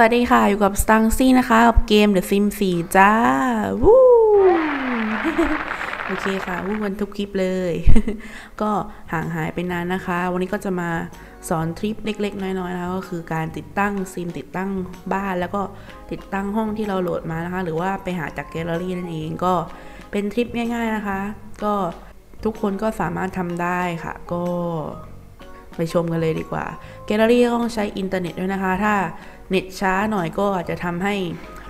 วัสดีค่ะ อยู่กับสตังซี่นะคะ กับเกม The Sim 4 จ้า วู้โอเคค่ะ วู้วันทุกคลิปเลย ก็ห่างหายไปนานนะคะ วันนี้ก็จะมาสอนทริปเล็กๆ น้อยๆนะคะก็คือการติดตั้งซิมติดตั้งบ้านแล้วก็ติดตั้งห้องที่เราโหลดมานะคะ หรือว่าไปหาจากแกลเลอรี่นั่นเองก็เป็นทริปง่าย ๆนะคะ ก็ทุกคนก็สามารถทำได้ค่ะ ก็ ไปชมกันเลยดีกว่า แกลเลอรี่ต้องใช้อินเทอร์เน็ตด้วยนะคะ ถ้าเน็ตช้าหน่อยก็อาจจะทำให้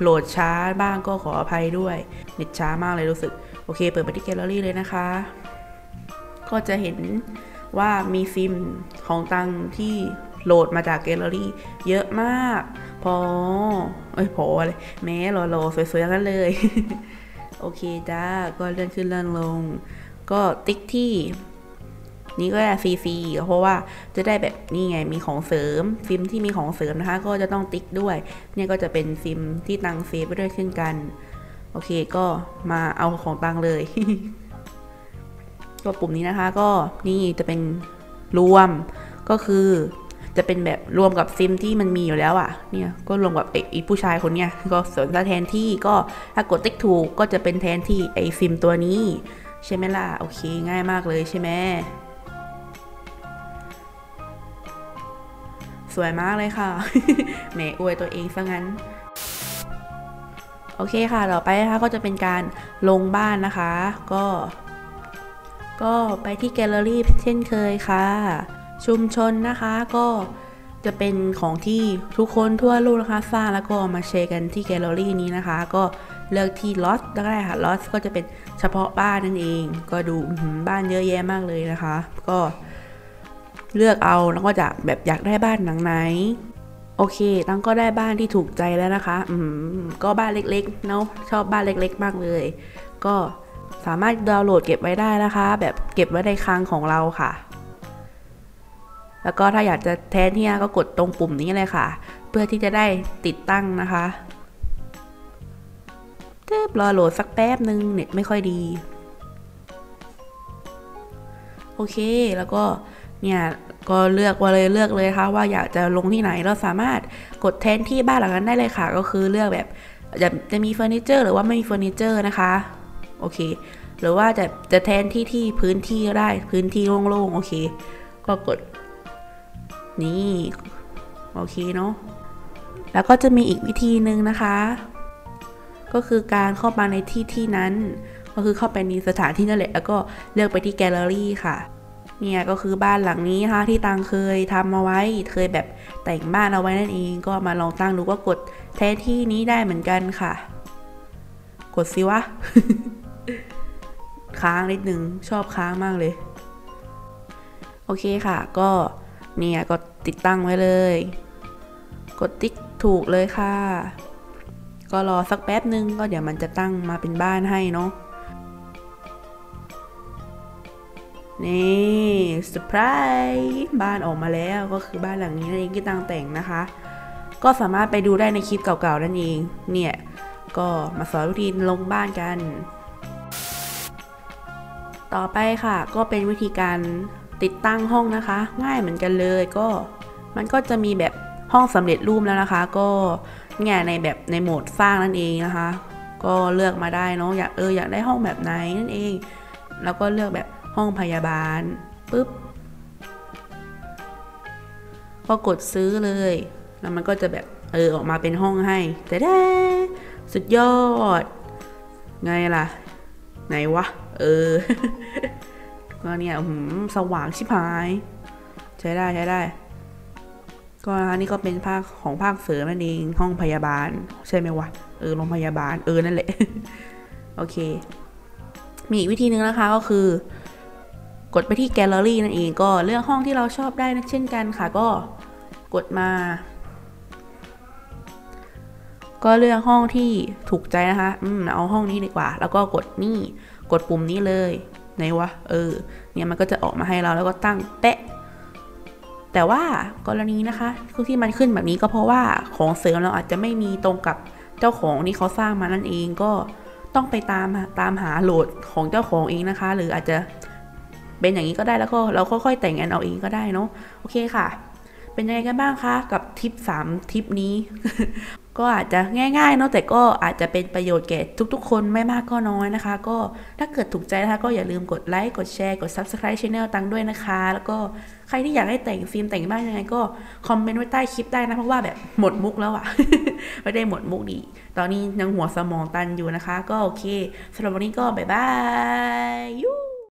โหลดช้าบ้างก็ขออภัยด้วย เน็ตช้ามากเลยรู้สึก โอเค เปิดไปที่แกลเลอรี่เลยนะคะ ก็จะเห็นว่ามีซิมของตังที่โหลดมาจากแกลเลอรี่เยอะมาก พอ เอ้ยพอเลยแม้รอๆสวยๆกันเลย โอเคจ้า ก็เลื่อนขึ้นเลื่อนลง ก็ติ๊กที่ นี่ก็ฟรีๆเพราะว่าจะได้แบบนี่ไงมีของเสริมซิมที่มีของเสริมนะคะ ก็จะต้องติ๊กด้วย เนี่ยก็จะเป็นซิมที่ตังเซฟไปด้วยเช่นกัน โอเคก็มาเอาของตังเลยก็ปุ่มนี้นะคะ ก็นี่จะเป็นรวมก็คือจะเป็นแบบรวมกับซิมที่มันมีอยู่แล้วอะ่ะ เนี่ยก็รวมกับไอ้ผู้ชายคนเนี้ยก็ส่วนถ้าแทนที่ก็ถ้ากดติ๊กถูกก็จะเป็นแทนที่ไอ้ซิมตัวนี้ ใช่ไหมล่ะ โอเค ง่ายมากเลยใช่ไหม วยมากเลยค่ะแหมอวยตัวเองซะงั้น โอเคค่ะ ต่อไปนะคะก็จะเป็นการลงบ้านนะคะ ก็ ก็ไปที่แกลเลอรี่เช่นเคยค่ะ ชุมชนนะคะก็จะเป็นของที่ทุกคนทั่วโลกนะคะสร้างแล้วก็มาแชร์กันที่แกลเลอรี่นี้นะคะ ก็เลือกที่ลอสก็ได้ค่ะลอสก็จะเป็นเฉพาะบ้านนั่นเอง ก็ดูบ้านเยอะแยะมากเลยนะคะ ก็ เลือกเอาแล้วก็จะแบบอยากได้บ้านหลังไหน โอเค ตั้งก็ได้บ้านที่ถูกใจแล้วนะคะ อืมก็บ้านเล็กๆเนาะชอบบ้านเล็กๆ มากเลย ก็สามารถดาวน์โหลดเก็บไว้ได้นะคะ แบบเก็บไว้ในคลังของเราค่ะ แล้วก็ถ้าอยากจะแทนที่ก็กดตรงปุ่มนี้เลยค่ะ เพื่อที่จะได้ติดตั้งนะคะเทบรอโหลดสักแป๊บนึงเน็ตไม่ค่อยดี โอเคแล้วก็ เนี่ยก็เลือกว่าเลยเลือกเลยค่ะว่าอยากจะลงที่ไหนเราสามารถกดแทนที่บ้านหลังนั้นได้เลยค่ะ ก็คือเลือกแบบจะจะมีเฟอร์นิเจอร์หรือว่าไม่มีเฟอร์นิเจอร์นะคะโอเค หรือว่าจะจะแทนที่ที่พื้นที่ก็ได้พื้นที่โล่งๆโอเค ก็กดนี่โอเคเนาะแล้วก็จะมีอีกวิธีหนึ่งนะคะ ก็คือการเข้ามาในที่ที่นั้น ก็คือเข้าไปในสถานที่นั่นแหละแล้วก็เลือกไปที่แกลเลอรี่ค่ะ เนี่ยก็คือบ้านหลังนี้ค่ะที่ตังเคยทำมาไว้ เคยแบบแต่งบ้านเอาไว้นั่นเอง ก็มาลองตั้งดูก็กดแทนที่นี้ได้เหมือนกันค่ะ กดสิวะ ค้างนิดนึงชอบค้างมากเลย โอเคค่ะ ก็เนี่ยก็ติดตั้งไว้เลย กดติ๊กถูกเลยค่ะ ก็รอสักแป๊บนึงก็เดี๋ยวมันจะตั้งมาเป็นบ้านให้เนาะ นี่เซอร์ไพรส์บ้านออกมาแล้วก็คือบ้านหลังนี้นั่นเองที่ตังแต่งนะคะ ก็สามารถไปดูได้ในคลิปเก่าๆนั่นเอง เนี่ย ก็มาสอนวิธีลงบ้านกัน ต่อไปค่ะ ก็เป็นวิธีการติดตั้งห้องนะคะ ง่ายเหมือนกันเลยก็มันก็จะมีแบบห้องสำเร็จรูปแล้วนะคะ ก็เนี่ยในแบบในโหมดสร้างนั่นเองนะคะ ก็เลือกมาได้เนาะอยากเอออยากได้ห้องแบบไหนนั่นเอง แล้วก็เลือกแบบ ห้องพยาบาลปุ๊บก็กดซื้อเลย แล้วมันก็จะแบบเออออกมาเป็นห้องให้แต่แด้สุดยอด ไงล่ะ ไหนวะ เออก็เนี่ยหืมสว่างชิบหาย ใช้ได้ใช้ได้ ก็อันนี้ก็เป็นภาคของภาคเสริมนั่นเองห้องพยาบาล ใช่ไหมวะ เออโรงพยาบาลเออนั่นแหละ โอเค มีอีกวิธีนึงนะคะก็คือ กดไปที่แกลเลอรี่นั่นเองก็เลือกห้องที่เราชอบได้นะเช่นกันค่ะก็กดมา ก็เลือกห้องที่ถูกใจนะคะอืมเอาห้องนี้ดีกว่า แล้วก็กดนี่กดปุ่มนี้เลยไหนวะเออ เนี่ยมันก็จะออกมาให้เราแล้วก็ตั้งเป๊ะแต่ว่ากรณีนะคะคที่มันขึ้นแบบนี้ก็เพราะว่าของเสริมเราอาจจะไม่มีตรงกับเจ้าของที่เขาสร้างมานั่นเองก็ต้องไปตามตามหาโหลดของเจ้าของเองนะคะ หรืออาจจะ เป็นอย่างนี้ก็ได้แล้วก็เราค่อยๆแต่งกันเอาเองก็ได้เนาะโอเคค่ะ เป็นยังไงกันบ้างคะกับทิป3ทิปนี้ ก็อาจจะง่ายๆเนาะแต่ก็อาจจะเป็นประโยชน์แก่ทุกๆ คนไม่มากก็น้อยนะคะ ก็ถ้าเกิดถูกใจนะคะ ก็อย่าลืมกดไลค์กดแชร์กด Subscribe Channel ตังด้วยนะคะ แล้วก็ใครที่อยากให้แต่งซีนแต่งบ้างยังไงก็คอมเมนต์ไว้ใต้คลิปได้นะเพราะว่าแบบหมดมุกแล้วอะไม่ได้หมดมุกดีตอนนี้ยังหัวสมองตันอยู่นะคะ ก็โอเคสำหรับวันนี้ก็บ๊ายบายยู